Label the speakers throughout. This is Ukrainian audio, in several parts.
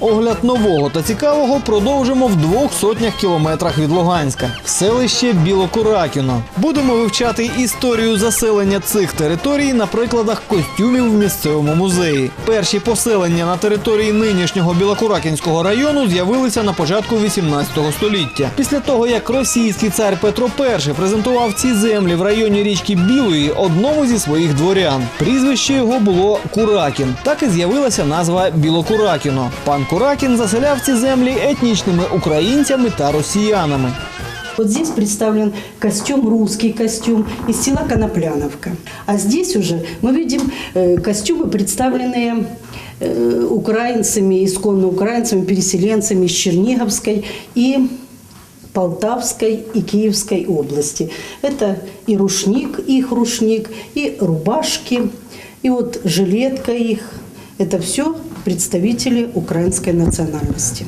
Speaker 1: Огляд нового та цікавого продовжимо в двох сотнях кілометрах від Луганська. Селище Білокуракіно. Будемо вивчати історію заселення цих територій на прикладах костюмів в місцевому музеї. Перші поселення на території нинішнього Білокуракінського району з'явилися на початку 18 століття. Після того, як російський цар Петро І презентував ці землі в районі річки Білої одному зі своїх дворян. Прізвище його було Куракін. Так і з'явилася назва Білокуракіно. Пан Куракін заселяв ці землі етнічними українцями та росіянами.
Speaker 2: Вот здесь представлен костюм, русский костюм из села Конопляновка. А здесь уже мы видим э, костюмы, представленные э, украинцами, исконно украинцами, переселенцами из Черниговской и Полтавской и Киевской области. Это и рушник, их рушник, и рубашки, и вот жилетка их. Это все представители украинской национальности.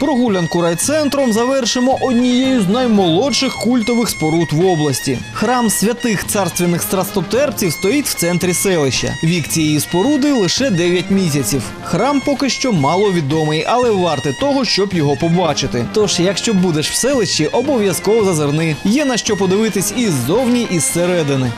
Speaker 1: Прогулянку райцентром завершимо однією з наймолодших культових споруд в області. Храм святих царственних страстотерпців стоїть в центрі селища. Вік цієї споруди лише 9 місяців. Храм поки що мало відомий, але вартий того, щоб його побачити. Тож, якщо будеш в селищі, обов'язково зазирни. Є на що подивитись і ззовні, і зсередини.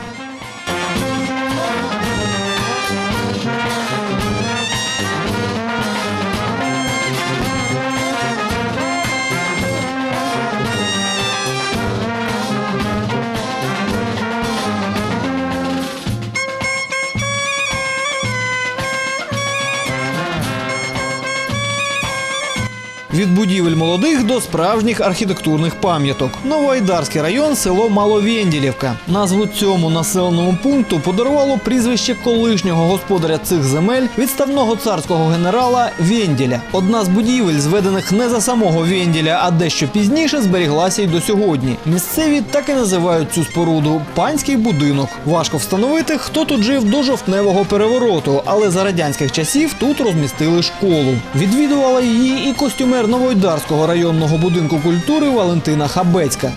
Speaker 1: Будівель молодих до справжніх архітектурних пам'яток. Новоайдарський район, село Маловєнділівка. Назву цьому населеному пункту подарувало прізвище колишнього господаря цих земель, відставного царського генерала Вєнділя. Одна з будівель, зведених не за самого Вєнділя, а дещо пізніше, зберіглася й до сьогодні. Місцеві так і називають цю споруду панський будинок. Важко встановити, хто тут жив до жовтневого перевороту, але за радянських часів тут розмістили школу. Відвідувала її і костюмер Новоайдарського районного будинку культури Валентина Хабецька.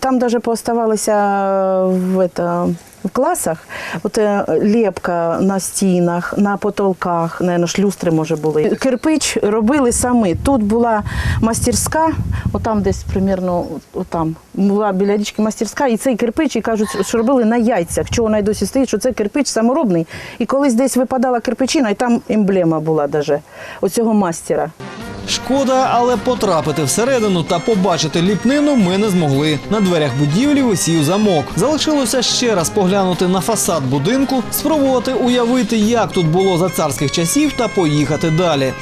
Speaker 3: Там даже пооставалося в, это, в класах от, е, лепка на стінах, на потолках, наверное, шлюстри, може, були. Кирпич робили самі. Тут була мастерська, отам десь примерно, отам, була біля річки мастерська, і цей кирпич, і кажуть, що робили на яйцях. Чого вона й досі стоїть, що це кирпич саморобний. І колись десь випадала кирпичина, і там емблема була даже оцього мастера.
Speaker 1: Шкода, але потрапити всередину та побачити ліпнину ми не змогли. На дверях будівлі висів замок. Залишилося ще раз поглянути на фасад будинку, спробувати уявити, як тут було за царських часів, та поїхати далі.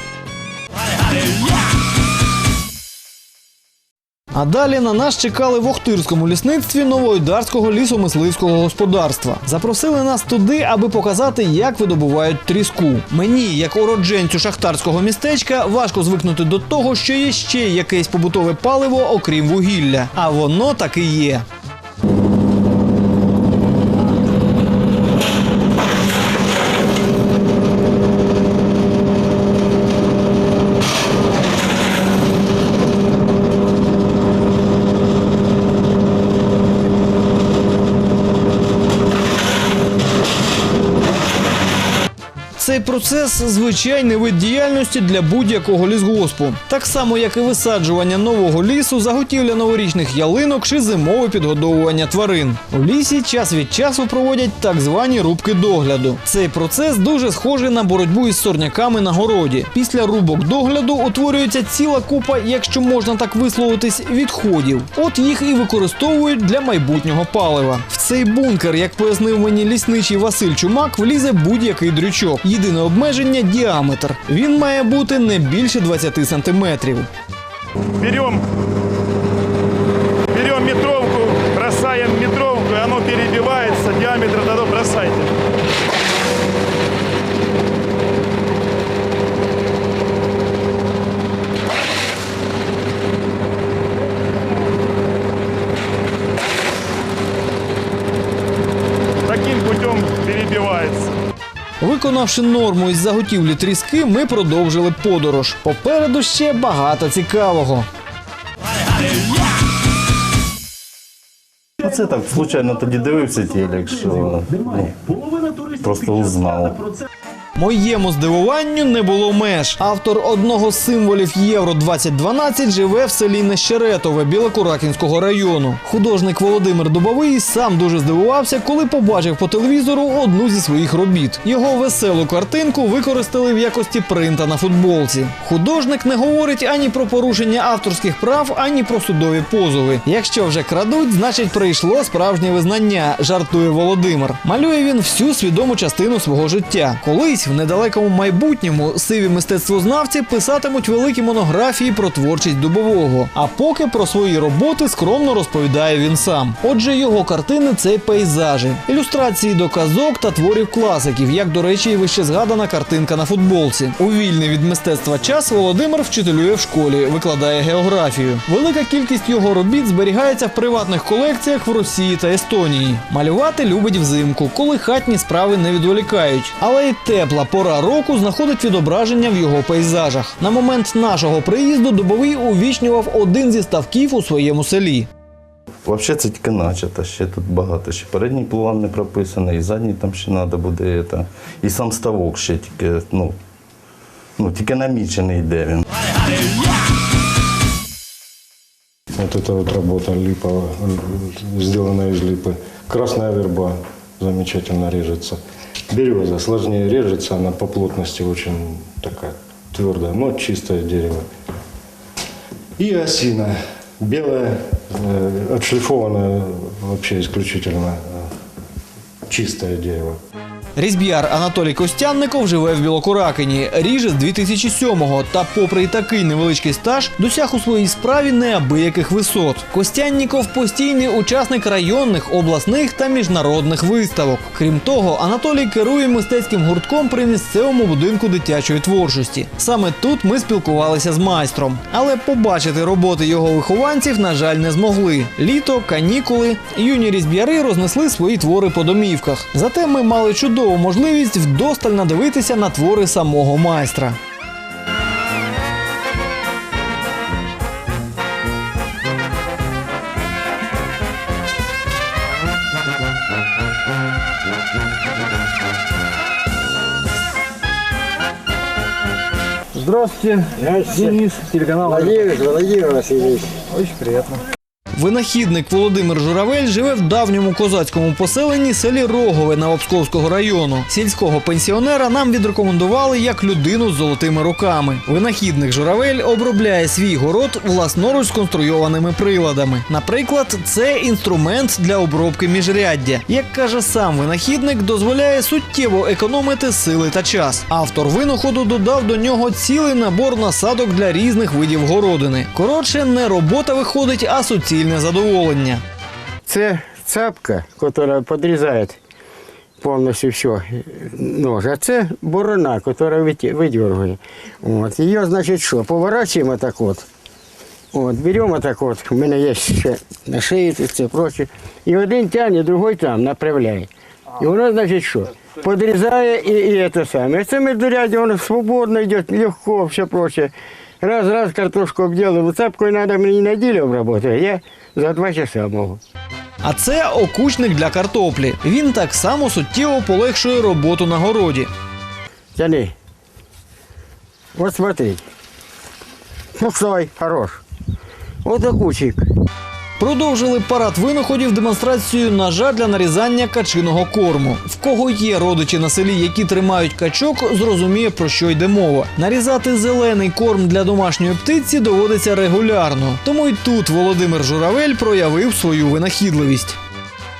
Speaker 1: А далі на нас чекали в Охтирському лісництві новоїдарського лісомисливського господарства. Запросили нас туди, аби показати, як видобувають тріску. Мені, як уродженцю шахтарського містечка, важко звикнути до того, що є ще якесь побутове паливо, окрім вугілля. А воно таки є. Цей процес звичайний вид діяльності для будь-якого лісгоспу, так само як і висаджування нового лісу, заготівля новорічних ялинок чи зимове підгодовування тварин. У лісі час від часу проводять так звані рубки догляду. Цей процес дуже схожий на боротьбу із сорняками на городі. Після рубок догляду утворюється ціла купа, якщо можна так висловитись, відходів. От їх і використовують для майбутнього палива. В цей бункер, як пояснив мені лісничий Василь Чумак, влізе будь-який дрючок. Єдине обмеження діаметр. Він має бути не більше 20 сантиметрів.
Speaker 4: Берем, берем метровку, бросаем метровку, и оно перебивается, диаметр тогда бросайте. Таким путем перебивается.
Speaker 1: Виконавши норму із заготівлі тріски, ми продовжили подорож. Попереду ще багато цікавого.
Speaker 5: Це так случайно тоді дивився телек, що ну, просто узнав.
Speaker 1: Моєму здивуванню не було меж. Автор одного з символів Євро 2012 живе в селі Нещеретове Білокуракінського району. Художник Володимир Дубовий сам дуже здивувався, коли побачив по телевізору одну зі своїх робіт. Його веселу картинку використали в якості принта на футболці. Художник не говорить ані про порушення авторських прав, ані про судові позови. Якщо вже крадуть, значить прийшло справжнє визнання, жартує Володимир. Малює він всю свідому частину свого життя. Колись в недалекому майбутньому сиві мистецтвознавці писатимуть великі монографії про творчість дубового. А поки про свої роботи скромно розповідає він сам. Отже, його картини це пейзажі, ілюстрації до казок та творів класиків, як до речі, і вище згадана картинка на футболці. У вільний від мистецтва час Володимир вчителює в школі, викладає географію. Велика кількість його робіт зберігається в приватних колекціях в Росії та Естонії. Малювати любить взимку, коли хатні справи не відволікають. Але й тепла пора року знаходить відображення в його пейзажах. На момент нашого приїзду Дубовий увічнював один зі ставків у своєму селі.
Speaker 5: Взагалі це тільки начата, ще тут багато. Ще передній план не прописаний, і задній там ще треба буде. Та. І сам ставок ще тільки, ну, ну, тільки намічений йде він.
Speaker 6: Вот это вот работа липа, э, сделанная из липы. Красная верба замечательно режется. Береза сложнее режется, она по плотности очень такая твердая, но чистое дерево. И осина. Белая, э, отшлифованная вообще исключительно э, чистое дерево.
Speaker 1: Різьб'яр Анатолій Костянников живе в Білокуракині, ріже з 2007-го та, попри такий невеличкий стаж, досяг у своїй справі неабияких висот. Костянніков постійний учасник районних, обласних та міжнародних виставок. Крім того, Анатолій керує мистецьким гуртком при місцевому будинку дитячої творчості. Саме тут ми спілкувалися з майстром, але побачити роботи його вихованців, на жаль, не змогли. Літо, канікули, юні різьб'яри рознесли свої твори по домівках. Зате ми мали чудову можливість вдосталь надивитися на твори самого майстра.
Speaker 7: Здравствуйте. Денис, телеканал.
Speaker 8: Владимир, Владимир Васильевич.
Speaker 7: Очень приятно.
Speaker 1: Винахідник Володимир Журавель живе в давньому козацькому поселенні селі Рогове Новопсковського району. Сільського пенсіонера нам відрекомендували як людину з золотими руками. Винахідник Журавель обробляє свій город власноруч сконструйованими приладами. Наприклад, це інструмент для обробки міжряддя. Як каже сам винахідник, дозволяє суттєво економити сили та час. Автор винаходу додав до нього цілий набор насадок для різних видів городини. Коротше, не робота виходить, а суцільне задоволення.
Speaker 8: Це цапка, яка підрізає повністю все нож. А це борона, яка видергує. От. Її, значить, що, поворачуємо так от. От, беремо так от, у мене є ще на шиї це проче. І один тягне, другий там направляє. І воно, значить, що? Подрізає і, і це саме. Це междуряддя, воно свободно йде, легко, все проче. Раз, раз картошку обділив, цепкою треба мені неділю обробити, я за два часа можу.
Speaker 1: А це окучник для картоплі. Він так само суттєво полегшує роботу на городі.
Speaker 8: Тяни. Вот смотри. Пустой, хорош. Вот окучик.
Speaker 1: Продовжили парад винаходів демонстрацією ножа для нарізання качиного корму. В кого є родичі на селі, які тримають качок, зрозуміє про що йде мова. Нарізати зелений корм для домашньої птиці доводиться регулярно. Тому й тут Володимир Журавель проявив свою винахідливість.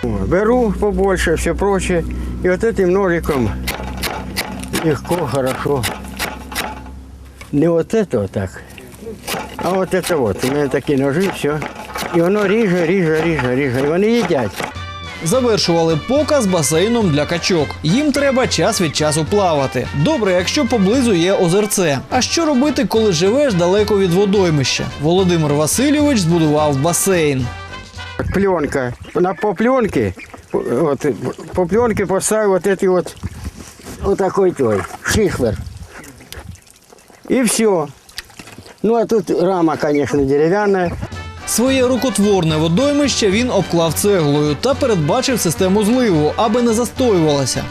Speaker 8: О, Беру побольше, все прочее. И вот этим ножиком легко, хорошо. Не вот это вот так, а вот это вот. У меня такие ножи, все. І воно ріже, ріже, ріже, ріже. І вони їдять.
Speaker 1: Завершували показ басейном для качок. Їм треба час від часу плавати. Добре, якщо поблизу є озерце. А що робити, коли живеш далеко від водоймища? Володимир Васильович збудував басейн.
Speaker 8: пленка. На по пленке, вот, по пленке поставил вот эти вот такой той, шихвер. И все. Ну, а тут рама, конечно, деревянная.
Speaker 1: Своє рукотворне водоймище він обклав цеглою та передбачив систему зливу, аби не застоювалося.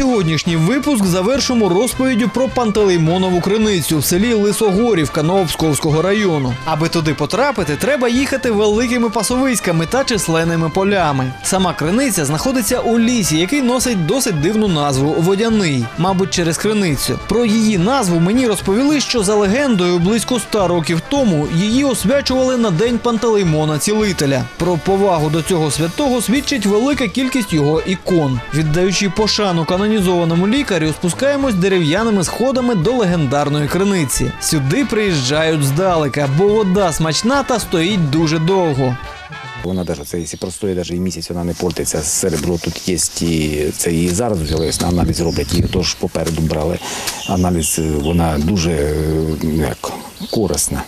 Speaker 1: Сьогоднішній випуск завершимо розповіддю про Пантелеймонову криницю в селі Лисогорівка Новопсковського району. Аби туди потрапити, треба їхати великими пасовиськами та численними полями. Сама криниця знаходиться у лісі, який носить досить дивну назву Водяний, мабуть, через криницю. Про її назву мені розповіли, що за легендою близько ста років тому її освячували на день Пантелеймона Цілителя. Про повагу до цього святого свідчить велика кількість його ікон. Віддаючи пошану канонізованому лікарю, спускаємось дерев'яними сходами до легендарної криниці. Сюди приїжджають здалека, бо вода смачна та стоїть дуже довго.
Speaker 9: Вона навіть це, якщо простоє навіть і місяць, вона не портиться. Серебро тут є, і це і зараз взяли на аналіз роблять, і тож попереду брали аналіз. е, Вона дуже е, як, корисна.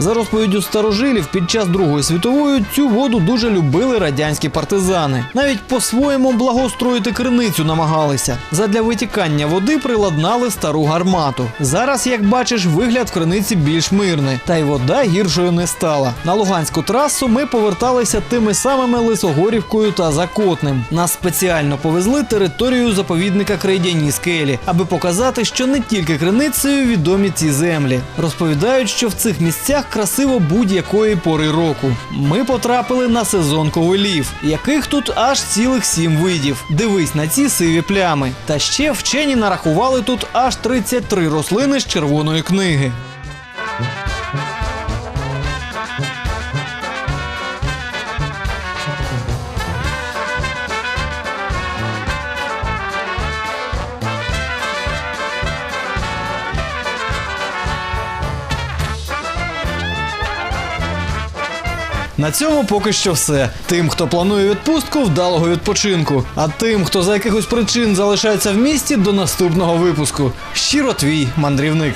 Speaker 1: За розповіддю старожилів, під час Другої світової цю воду дуже любили радянські партизани. Навіть по-своєму благоустроїти криницю намагалися. Задля витікання води приладнали стару гармату. Зараз, як бачиш, вигляд в криниці більш мирний, та й вода гіршою не стала. На Луганську трасу ми поверталися тими самими Лисогорівкою та Закотним. Нас спеціально повезли територію заповідника Крейдяні скелі, аби показати, що не тільки криницею відомі ці землі. Розповідають, що в цих місцях красиво будь-якої пори року. Ми потрапили на сезон ковилів, яких тут аж цілих сім видів. Дивись на ці сиві плями. Та ще вчені нарахували тут аж 33 рослини з червоної книги. На цьому поки що все. Тим, хто планує відпустку, вдалого відпочинку. А тим, хто за якихось причин залишається в місті, до наступного випуску. Щиро твій мандрівник.